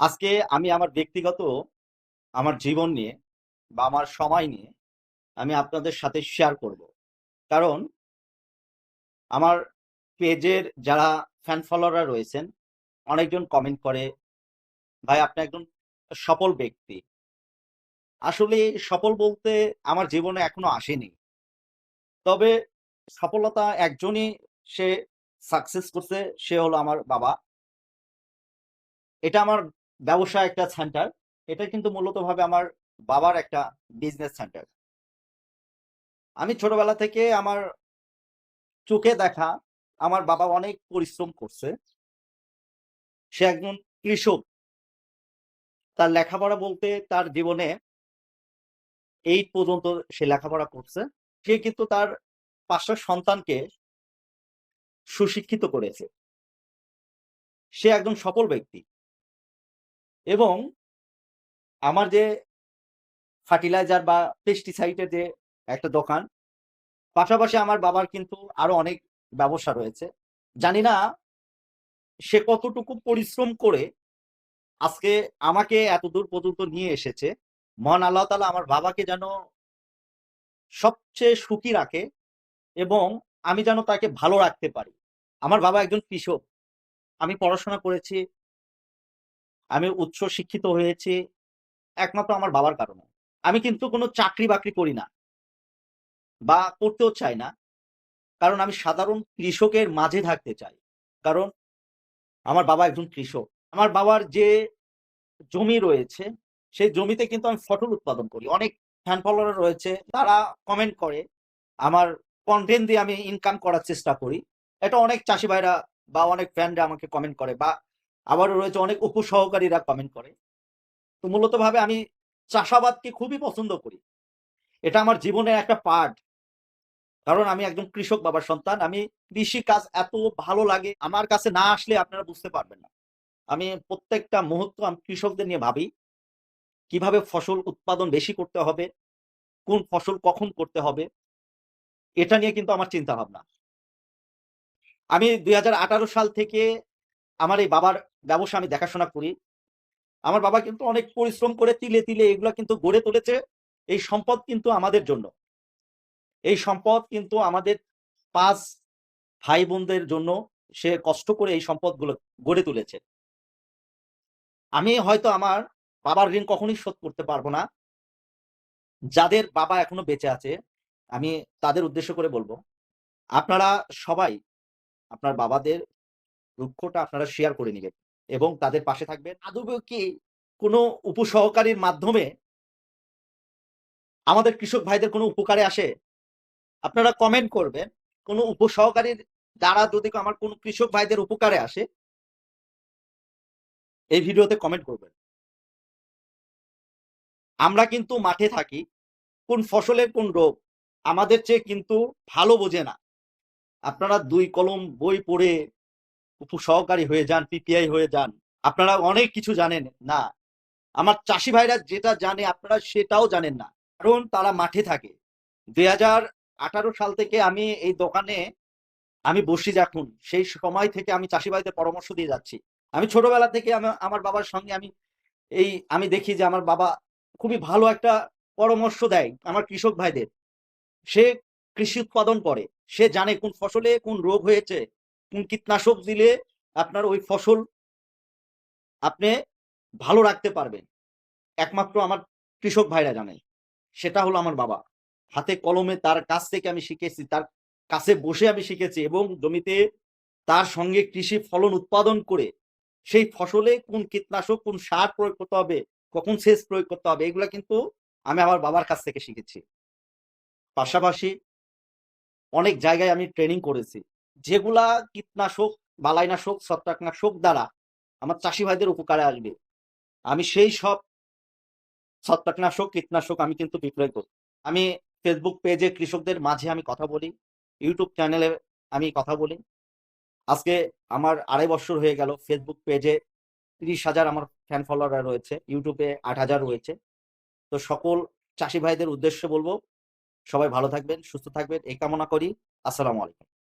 আজকে আমি আমার ব্যক্তিগত, আমার জীবন নিয়ে বা আমার সময় নিয়ে আমি আপনাদের সাথে শেয়ার করব। কারণ আমার পেজের যারা ফ্যান ফলোয়াররা রয়েছেন, অনেকজন কমেন্ট করে, ভাই, আপনি একজন সফল ব্যক্তি। আসলে সফল বলতে আমার জীবনে এখনও আসেনি। তবে সফলতা একজনই সে সাকসেস করছে, সে হলো আমার বাবা। এটা আমার ব্যবসা একটা সেন্টার এটা কিন্তু মূলত ভাবে আমার বাবার একটা বিজনেস সেন্টার আমি ছোটবেলা থেকে আমার চোখে দেখা আমার বাবা অনেক পরিশ্রম করছে। সে একজন কৃষক। তার লেখাপড়া বলতে তার জীবনে এইট পর্যন্ত সে লেখাপড়া করছে। সে কিন্তু তার পাঁচটা সন্তানকে সুশিক্ষিত করেছে। সে একজন সফল ব্যক্তি। এবং আমার যে ফার্টিলাইজার বা পেস্টিসাইডের যে একটা দোকান, পাশাপাশি আমার বাবার কিন্তু আরও অনেক ব্যবসা রয়েছে। জানি না সে কতটুকু পরিশ্রম করে আজকে আমাকে এত দূর পর্যন্ত নিয়ে এসেছে। মহান আল্লাহ তালা আমার বাবাকে যেন সবচেয়ে সুখী রাখে এবং আমি যেন তাকে ভালো রাখতে পারি। আমার বাবা একজন কৃষক। আমি পড়াশোনা করেছি আমি উচ্চ শিক্ষিত হয়েছি একমাত্র আমার বাবার কারণে। আমি কিন্তু কোনো চাকরি বাকরি করি না বা করতেও চাই না। কারণ আমি সাধারণ কৃষকের মাঝে থাকতে চাই। কারণ আমার বাবা একজন কৃষক। আমার বাবার যে জমি রয়েছে, সেই জমিতে কিন্তু আমি ফসল উৎপাদন করি। অনেক ফ্যান ফলোয়ার রয়েছে, তারা কমেন্ট করে, আমার কন্টেন্ট দিয়ে আমি ইনকাম করার চেষ্টা করি। এটা অনেক চাষি ভাইরা বা অনেক ফ্যানরা আমাকে কমেন্ট করে বা আবারও রয়েছে অনেক উপসহকারীরা কমেন্ট করে। তো মূলত ভাবে আমি চাষাবাদকে খুবই পছন্দ করি। এটা আমার জীবনের একটা পার্ট কারণ আমি একজন কৃষক বাবার সন্তান। আমি কৃষি কাজ এত ভালো লাগে, আমার কাছে না আসলে আপনারা বুঝতে পারবেন না। আমি প্রত্যেকটা মুহূর্ত আমি কৃষকদের নিয়ে ভাবি, কীভাবে ফসল উৎপাদন বেশি করতে হবে, কোন ফসল কখন করতে হবে, এটা নিয়ে কিন্তু আমার চিন্তা ভাবনা আমি দুই হাজার আঠারো সাল থেকে আমার এই বাবার ব্যবসা আমি দেখাশোনা করি। আমার বাবা কিন্তু অনেক পরিশ্রম করে তিলে তিলে এগুলো কিন্তু গড়ে তুলেছে। এই সম্পদ কিন্তু আমাদের জন্য। এই সম্পদ কিন্তু আমাদের পাঁচ ভাই বোনদের জন্য সে কষ্ট করে এই সম্পদগুলো গড়ে তুলেছে। আমি হয়তো আমার বাবার ঋণ কখনোই শোধ করতে পারব না। যাদের বাবা এখনও বেঁচে আছে, আমি তাদের উদ্দেশ্য করে বলব, আপনারা সবাই আপনার বাবাদের দুঃখটা আপনারা শেয়ার করে নেবেন। এবং তাদের পাশে থাকবেন। আদৌ কি কোনো উপসহকারীর মাধ্যমে আমাদের কৃষক ভাইদের কোনো উপকারে আসে? আপনারা কমেন্ট করবেন, কোনো উপসহকারীর দ্বারা যদি আমার কোনো কৃষক ভাইদের উপকারে আসে, এই ভিডিওতে কমেন্ট করবেন। আমরা কিন্তু মাঠে থাকি, কোন ফসলের কোন রোগ, আমাদের চেয়ে কিন্তু ভালো বোঝে না। আপনারা দুই কলম বই পড়ে উপসহকারী হয়ে যান পিপিআই হয়ে যান। আপনারা অনেক কিছু জানেন। না, আমার চাষি ভাইরা যেটা জানে, আপনারা সেটাও জানেন না। কারণ তারা মাঠে থাকে। দুই সাল থেকে আমি এই দোকানে আমি বসি যখন সেই সময় থেকে আমি চাষি ভাইদের পরামর্শ দিয়ে যাচ্ছি। আমি ছোটবেলা থেকে আমি, আমার বাবার সঙ্গে আমি এই, আমি দেখি যে আমার বাবা খুবই ভালো একটা পরামর্শ দেয় আমার কৃষক ভাইদের। সে কৃষি উৎপাদন করে। সে জানে কোন ফসলে কোন রোগ হয়েছে। কীটনাশক দিলে আপনার ওই ফসল আপনি ভালো রাখতে পারবেন। একমাত্র আমার কৃষক ভাইরা জানে, সেটা হলো আমার বাবা। হাতে কলমে তার কাছ থেকে আমি শিখেছি, তার কাছে বসে আমি শিখেছি এবং জমিতে তার সঙ্গে কৃষি ফলন উৎপাদন করে সেই ফসলে কোন কীটনাশক, কোন সার প্রয়োগ করতে হবে, কখন সেচ প্রয়োগ করতে হবে, এগুলো কিন্তু আমি আমার বাবার কাছ থেকে শিখেছি। পাশাপাশি অনেক জায়গায় আমি ট্রেনিং করেছি। যেগুলা কীটনাশক বালাইনাশক ছত্রাকনাশক দ্বারা আমার চাষি ভাইদের উপকারে আসবে। আমি সেই সব ছত্রাকনাশক, কীটনাশক আমি কিন্তু বিক্রয় করি। আমি ফেসবুক পেজে কৃষকদের মাঝে আমি কথা বলি ইউটিউব চ্যানেলে আমি কথা বলি। আজকে আমার আড়াই বছর হয়ে গেল ফেসবুক পেজে তিরিশ হাজার আমার ফ্যান ফলোয়ার রয়েছে ইউটিউবে আট হাজার রয়েছে। তো সকল চাষি ভাইদের উদ্দেশ্যে বলব, সবাই ভালো থাকবেন, সুস্থ থাকবেন, এই কামনা করি। আসসালামু আলাইকুম।